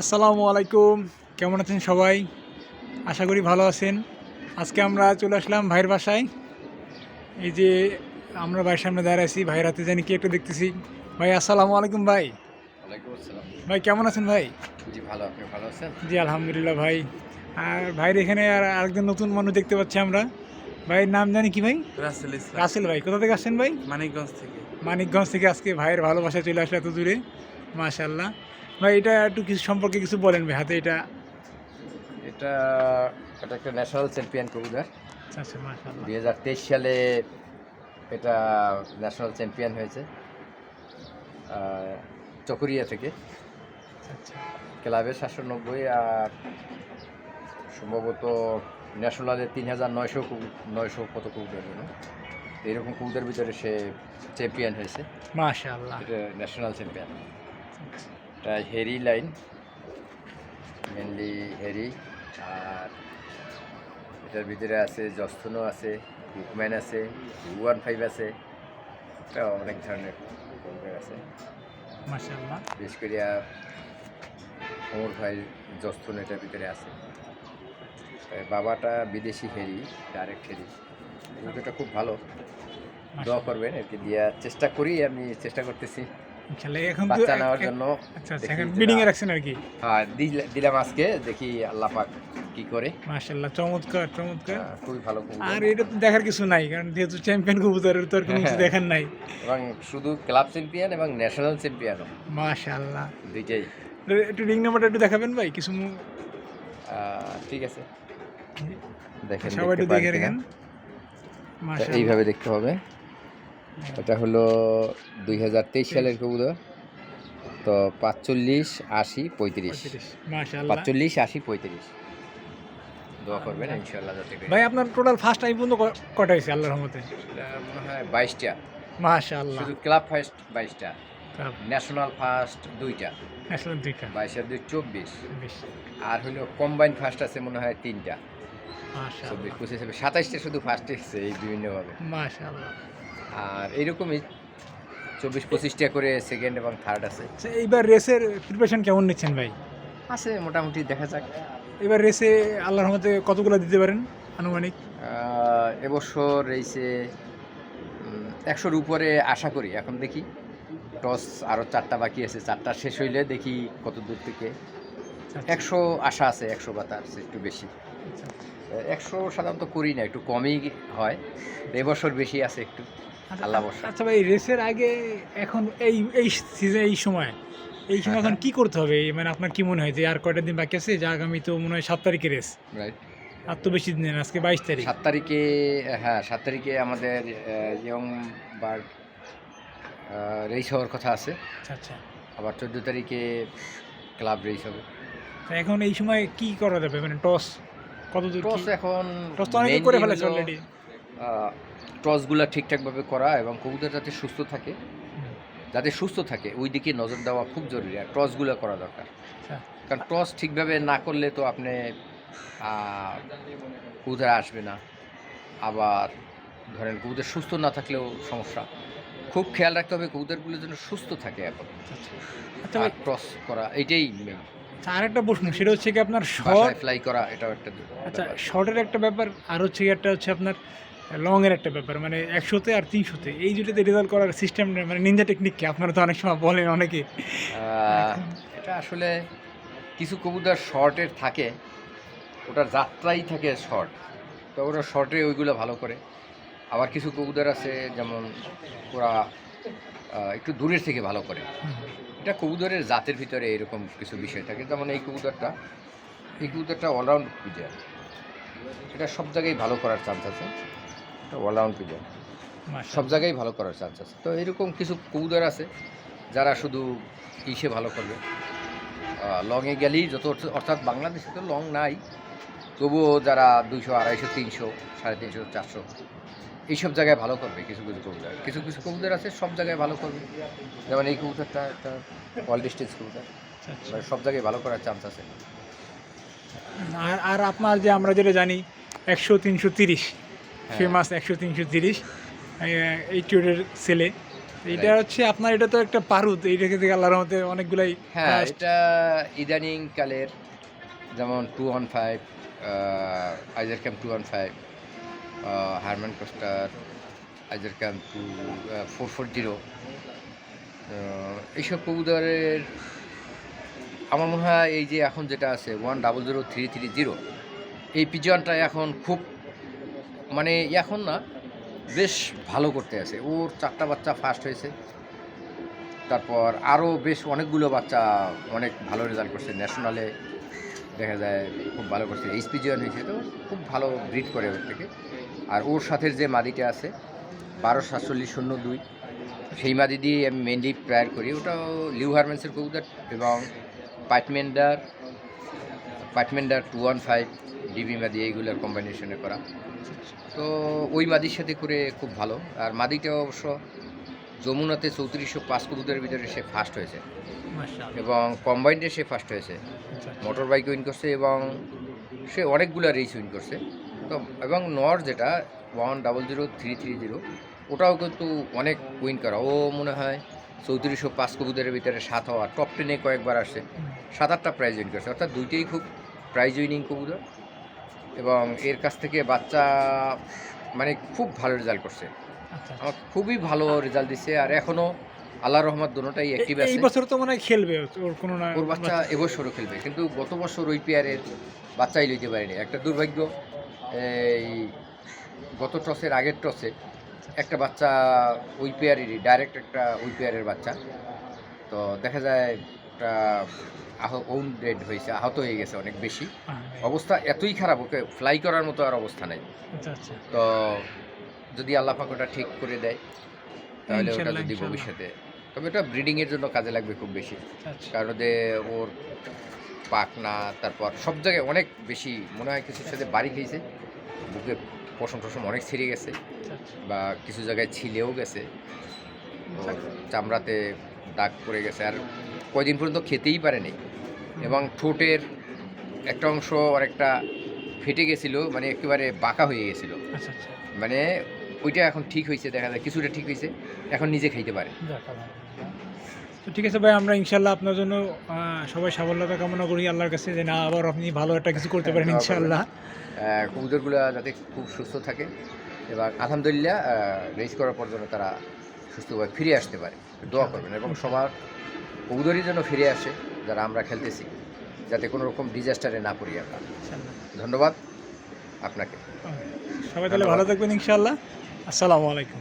আসসালামু আলাইকুম। কেমন আছেন সবাই? আশা করি ভালো আছেন। আজকে আমরা চলে আসলাম ভাইয়ের বাসায়। এই যে আমরা ভাইয়ের সামনে দাঁড়িয়ে আছি ভাইয়ের হাতে জানি কি একটা দেখতেছি। ভাই আসসালামু আলাইকুম ভাই। ওয়ালাইকুম আসসালাম। ভাই কেমন আছেন ভাই? জি ভালো। আপনি ভালো আছেন? জি আলহামদুলিল্লাহ ভাই। আর ভাইয়ের এখানে আর আরেকজন নতুন মানুষ দেখতে পাচ্ছি আমরা। ভাইয়ের নাম জানি কি ভাই? রাসেল রাসেল ভাই। কোথা থেকে আসছেন ভাই? মানিকগঞ্জ থেকে। মানিকগঞ্জ থেকে আজকে ভাইয়ের ভালোবাসায় চলে আসলে এত দূরে। মাশাল্লাহ ভাই এটা একটু কিছু সম্পর্কে কিছু বলেন ভাই হাতে এটা। এটা এটা একটা ন্যাশনাল চ্যাম্পিয়ন কবুতর। আচ্ছা আচ্ছা মাশাল্লাহ দুই হাজার তেইশ সালে এটা ন্যাশনাল চ্যাম্পিয়ন হয়েছে চকরিয়া থেকে। আচ্ছা ক্লাবে সাতশো নব্বই আর সম্ভবত ন্যাশনালে তিন হাজার নয়শো নয়শো কত কবুতর যেন। এইরকম কবুতরের ভিতরে সে চ্যাম্পিয়ন হয়েছে। মাশাল্লাহ ন্যাশনাল চ্যাম্পিয়ন এটা হেরি লাইন মেনলি হেরি আর এটার ভিতরে আছে জস্থনো আছে বুকম্যান আছে ওয়ান ফাইভ আছে এটা অনেক ধরনের কবুতর আছে। বিশেষ করিয়া অমর ভাই জস্থন এটার ভিতরে আছে। বাবাটা বিদেশি হেরি ডাইরেক্ট হেরি। কবুতরটা খুব ভালো। দোয়া করবেন আর কি দিয়া চেষ্টা করি আমি চেষ্টা করতেছি। ইনশাল্লাহ এখন তো বাচ্চা নেওয়ার জন্য আচ্ছা আচ্ছা এখন বিডিং এ রাখছেন আর কি? হ্যাঁ দিলাম আজকে দেখি আল্লাহ পাক কি করে। চমৎকার চমৎকার। খুবই ভালো আর এটা তো দেখার কিছু নাই কারণ যেহেতু চ্যাম্পিয়ন কবুতরের তো আর কোনো কিছু হ্যাঁ। দেখার নাই। এবং শুধু ক্লাব চ্যাম্পিয়ন এবং ন্যাশনাল দুইটাই। একটু রিং নাম্বারটা একটু দেখাবেন ভাই কিছু ঠিক আছে। দেখেন সবাই একটু দেখে রাখেন এইভাবে দেখতে হবে। এটা হলো দুই হাজার তেইশ সালের কবুতর। তো পাঁচচল্লিশ আশি পঁয়ত্রিশ। পাঁচচল্লিশ আশি পঁয়ত্রিশ। দোয়া করবেন ইনশাল্লাহ যাতে ভাই আপনার টোটাল ফার্স্ট টাইম পর্যন্ত কটা হয়েছে আল্লাহর রহমতে? মনে হয় বাইশটা। শুধু ক্লাব ফার্স্ট বাইশটা। ন্যাশনাল ফার্স্ট দুইটা। দুই চব্বিশ। আর হলো কম্বাইন ফার্স্ট আছে মনে হয় তিনটা। চব্বিশ পঁচিশ ছাব্বিশ, সাতাইশটা শুধু ফার্স্ট এসছে এই বিভিন্নভাবে। মাশাল্লাহ আর এইরকমই চব্বিশ পঁচিশটা করে সেকেন্ড এবং থার্ড আছে। আচ্ছা, এইবার রেসের প্রিপারেশন কেমন নিচ্ছেন ভাই? আছে মোটামুটি দেখা যাক। এবার রেসে আল্লাহর রহমতে কতগুলো দিতে পারেন আনুমানিক? এবছর রয়েছে একশোর উপরে আশা করি এখন দেখি। টস আরও চারটা বাকি আছে চারটা শেষ হইলে দেখি কত দূর থেকে। একশো আশা আছে একশো বা তার একটু বেশি। একশো সাধারণত করি না একটু কমই হয়। এবছর বেশি আছে একটু। আল্লাহ আচ্ছা ভাই রেসের আগে এখন এই এই সিজন এই সময় এই সময় এখন কি করতে হবে? মানে আপনার কি মনে হয় যে আর কয়টা দিন বাকি আছে? যে আগামী তো মনে হয় সাত তারিখে রেস রাইট আর তো বেশি দিন আজকে বাইশ তারিখ। সাত তারিখে হ্যাঁ সাত তারিখে আমাদের ইয়ং বার্ড রেস হওয়ার কথা আছে। আচ্ছা আচ্ছা। আবার চোদ্দ তারিখে ক্লাব রেস হবে। এখন এই সময় কি করা যাবে? মানে টস কত দূর টস এখন টস তো অনেকে করে ফেলেছে অলরেডি টসগুলা ঠিকঠাকভাবে করা এবং কবুতর যাতে সুস্থ থাকে যাতে সুস্থ থাকে ওই দিকে নজর দেওয়া খুব জরুরি আর টসগুলো করা দরকার। আচ্ছা। কারণ টস ঠিকভাবে না করলে তো আপনি কবুতর আসবে না। আবার ধরেন কবুতর সুস্থ না থাকলেও সমস্যা। খুব খেয়াল রাখতে হবে কবুতরগুলো যেন সুস্থ থাকে এখন। আচ্ছা। আর টস করা এইটাই মেন আচ্ছা, আরেকটা প্রশ্ন সেটা হচ্ছে কি আপনার শর্ট ফ্লাই করা এটাও একটা আচ্ছা শর্টের একটা ব্যাপার আর হচ্ছে একটা হচ্ছে আপনার লং এর একটা ব্যাপার মানে একশোতে আর তিনশোতে। এই দুটোতে রেজাল্ট করার সিস্টেম মানে নিনজা টেকনিক কি? আপনারা তো অনেক সময় বলেন অনেকে। এটা আসলে কিছু কবুতর শর্টের থাকে, ওটার যাত্রাই থাকে শর্ট তো ওরা শর্টে ওইগুলো ভালো করে। আবার কিছু কবুতর আছে, যেমন ওরা একটু দূরের থেকে ভালো করে। এটা কবুতরের জাতের ভিতরে এরকম কিছু বিষয় থাকে, যেমন এই কবুতরটা। এই কবুতরটা অলরাউন্ড পিজার এটা সব জায়গায় ভালো করার চান্স আছে। অলরাউন্ড পিজার সব জায়গায় ভালো করার চান্স আছে। তো এরকম কিছু কবুতর আছে যারা শুধু ইসে ভালো করবে। লংয়ে গেলেই যত অর্থাৎ বাংলাদেশে তো লং নাই তবুও যারা দুইশো আড়াইশো তিনশো সাড়ে তিনশো চারশো এইসব জায়গায় ভালো করবে কিছু কিছু কবুতর কিছু কিছু কবুতর আছে সব জায়গায় ভালো করবে। যেমন এই কবুতরটা একটা অল ডিস্টেন্স কবুতর সব জায়গায় ভালো করার চান্স আছে। আর আর আপনার যে আমরা যেটা জানি একশো তিনশো তিরিশ। ফেমাস একশো তিনশো তিরিশ এই সেলে এটা হচ্ছে আপনার এটা তো একটা পারুত। এইটাকে থেকে আল্লাহর মধ্যে অনেকগুলাই হ্যাঁ এটা ইদানিং কালের যেমন two one five Eijerkamp two one five Herman Koster Eijerkamp two four four zero. এইসব কবুতরের আমার মনে হয় এই যে এখন যেটা আছে one double zero three three zero এই পিজনটা এখন খুব মানে এখন না বেশ ভালো করতে আছে। ওর চারটা বাচ্চা ফার্স্ট হয়েছে। তারপর আরও বেশ অনেকগুলো বাচ্চা অনেক ভালো রেজাল্ট করছে। ন্যাশনালে দেখা যায় খুব ভালো করছে। এইচপিজিয়ান হয়েছে তো খুব ভালো ব্রিড করে ওর থেকে। আর ওর সাথে যে মাদিটা আছে, বারো সাতচল্লিশ শূন্য দুই, সেই মাদি দিয়ে আমি মেনলি প্রায়ার করি। ওটাও লিউ হারমেন্সের কবুতর এবং পাইটমেন্ডার পাইটমেন্ডার টু ওয়ান ফাইভ ডিবি মাদি, এইগুলোর কম্বিনেশনে করা। তো ওই মাদির সাথে করে খুব ভালো। আর মাদিটা অবশ্য যমুনাতে চৌত্রিশশো পাঁচ কবুতরের ভিতরে সে ফার্স্ট হয়েছে। এবং কম্বাইন্ডে সে ফার্স্ট হয়েছে। মোটর বাইক উইন করছে এবং সে অনেকগুলো রেস উইন করছে। তো এবং নর যেটা one double zero three three zero ওটাও কিন্তু অনেক উইন করা। ও মনে হয় চৌত্রিশশো পাঁচ কবুতরের ভিতরে সাত হওয়া টপ টেনে কয়েকবার আসে সাত আটটা প্রাইজ উইন করছে। অর্থাৎ দুইটাই খুব প্রাইজ উইনিং কবুতর। এবং এর কাছ থেকে বাচ্চা মানে খুব ভালো রেজাল্ট করছে। আচ্ছা, আচ্ছা। আমার খুবই ভালো রেজাল্ট দিচ্ছে আর এখনও আল্লাহ রহমত দুটোটাই অ্যাক্টিভ আছে এই বছর তো মনে হয় খেলবে ওর কোনো না ওর বাচ্চা এবছরও খেলবে কিন্তু গত বছর ওই পেয়ারের বাচ্চাই লইতে পারেনি। একটা দুর্ভাগ্য এই গত টসের আগের টসে একটা বাচ্চা ওই পেয়ারেরই ডাইরেক্ট একটা ওই পেয়ারের বাচ্চা। তো দেখা যায় একটা ডেড হয়েছে আহত হয়ে গেছে অনেক বেশি। অবস্থা এতই খারাপ ওকে ফ্লাই করার মতো আর অবস্থা নাই। আচ্ছা আচ্ছা। তো যদি আল্লাহ পাক ওটা ঠিক করে দেয় তাহলে ওটা যদি ভবিষ্যতে তবে এটা ব্রিডিংয়ের জন্য কাজে লাগবে খুব বেশি। আচ্ছা কারণ ওর পাকনা তারপর সব জায়গায় অনেক বেশি মনে হয় কিছুর সাথে বাড়ি খেয়েছে। বুকে পশম টসম অনেক ছিঁড়ে গেছে বা কিছু জায়গায় ছিলেও গেছে। চামড়াতে দাগ পড়ে গেছে। আর কয়দিন পর্যন্ত খেতেই পারেনি। এবং ঠোঁটের একটা অংশ অনেকটা ফেটে গেছিল মানে একেবারে বাঁকা হয়ে গেছিল। আচ্ছা আচ্ছা। মানে ওইটা এখন ঠিক হয়েছে দেখা যায় কিছুটা ঠিক হয়েছে এখন নিজে খাইতে পারে। তো ঠিক আছে ভাই আমরা ইনশাল্লাহ আপনার জন্য সবাই সাফল্যতা কামনা করি আল্লাহর কাছে যে না আবার আপনি ভালো একটা কিছু করতে পারেন দোয়া ইনশাল্লাহ কবুতরগুলো যাতে খুব সুস্থ থাকে এবং আলহামদুলিল্লাহ রেস করার পর যেন তারা সুস্থভাবে ফিরে আসতে পারে। দোয়া করবেন এবং সবার কবুতরই যেন ফিরে আসে যারা আমরা খেলতেছি যাতে কোনো রকম ডিজাস্টারে না পড়ি আমরা। ধন্যবাদ আপনাকে। সবাই তাহলে ভালো থাকবেন ইনশাল্লাহ। আসসালামু আলাইকুম।